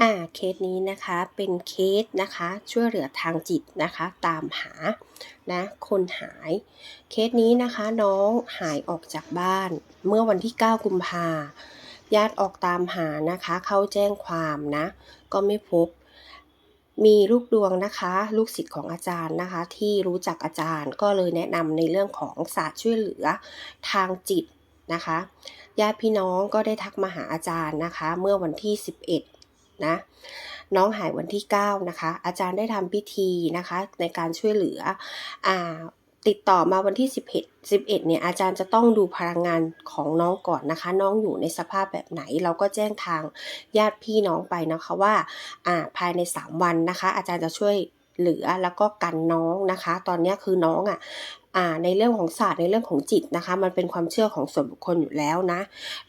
อ่าเคสนี้นะคะเป็นเคสนะคะช่วยเหลือทางจิตนะคะ ตามหานะคนหาย เคสนี้นะคะน้องหายออกจากบ้านเมื่อวันที่ 9 กุมภาญาติออกตามหานะคะ เข้าแจ้งความนะ ก็ไม่พบ มีลูกดวงนะคะ ลูกศิษย์ของอาจารย์นะคะ ที่รู้จักอาจารย์ก็เลยแนะนำในเรื่องของศาสตร์ช่วยเหลือทางจิตนะคะญาติพี่น้องก็ได้ทักมาหาอาจารย์นะคะ เมื่อวันที่ 11 นะ น้องหายวันที่ 9 นะคะ อาจารย์ได้ทำพิธีนะคะ ในการช่วยเหลืออติดต่อมาวันที่ 11 11เนี่ยอาจารย์จะต้องดูพลังงานของน้องก่อนนะคะ น้องอยู่ในสภาพแบบไหน เราก็แจ้งทางญาติพี่น้องไปนะคะว่าอ่าภายใน 3 วันนะคะ อาจารย์จะช่วยเหลือแล้วก็กันน้องนะคะ ตอนนี้คือน้องอะอ่า ในเรื่องของศาสตร์ในเรื่องของจิตนะคะ มันเป็นความเชื่อของส่วนบุคคลอยู่แล้วนะ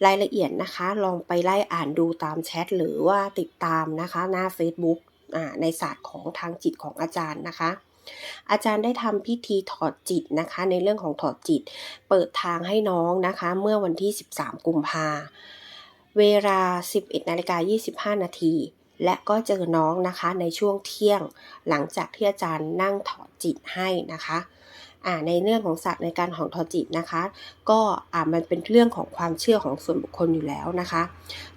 รายละเอียดนะคะ ลองไปไล่อ่านดูตามแชทหรือว่าติดตามนะคะ หน้า Facebook อ่าในศาสตร์ของทางจิตของอาจารย์นะคะอาจารย์ได้ทำพิธีถอดจิตนะคะ ในเรื่องของถอดจิต เปิดทางให้น้องนะคะ เมื่อวันที่ 13 กุมภาเวลา 11นาฬิกา25 นาที และก็เจอน้องนะคะในช่วงเที่ยง หลังจากที่อาจารย์นั่งถอดจิตให้นะคะอ่าในเรื่องของศาสตร์ในการของถอดจิตนะคะ ก็อ่ามันเป็นเรื่องของความเชื่อของส่วนบุคคลอยู่แล้วนะคะ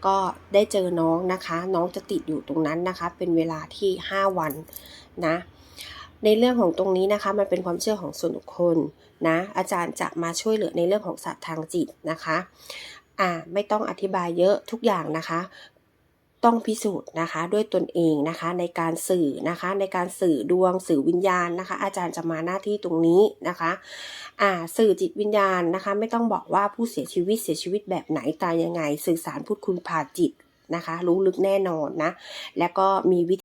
ก็ได้เจอน้องนะคะ น้องจะติดอยู่ตรงนั้นนะคะ เป็นเวลาที่ 5 วันนะในเรื่องของตรงนี้นะคะมันเป็นความเชื่อของส่วนบุคคลนะอาจารย์จะมาช่วยเหลือในเรื่องของศาสตร์ทางจิตนะคะอ่าไม่ต้องอธิบายเยอะทุกอย่างนะคะ ต้องพิสูจน์นะคะ ด้วยตนเองนะคะในการสื่อนะคะ ในการสื่อดวงสื่อวิญญาณนะคะ อาจารย์จะมาหน้าที่ตรงนี้นะคะอ่าสื่อจิตวิญญาณนะคะ ไม่ต้องบอกว่าผู้เสียชีวิตเสียชีวิตแบบไหนตายยังไง สื่อสารพูดคุณผ่าจิตนะคะ รู้ลึกแน่นอนนะ แล้วก็มีวิ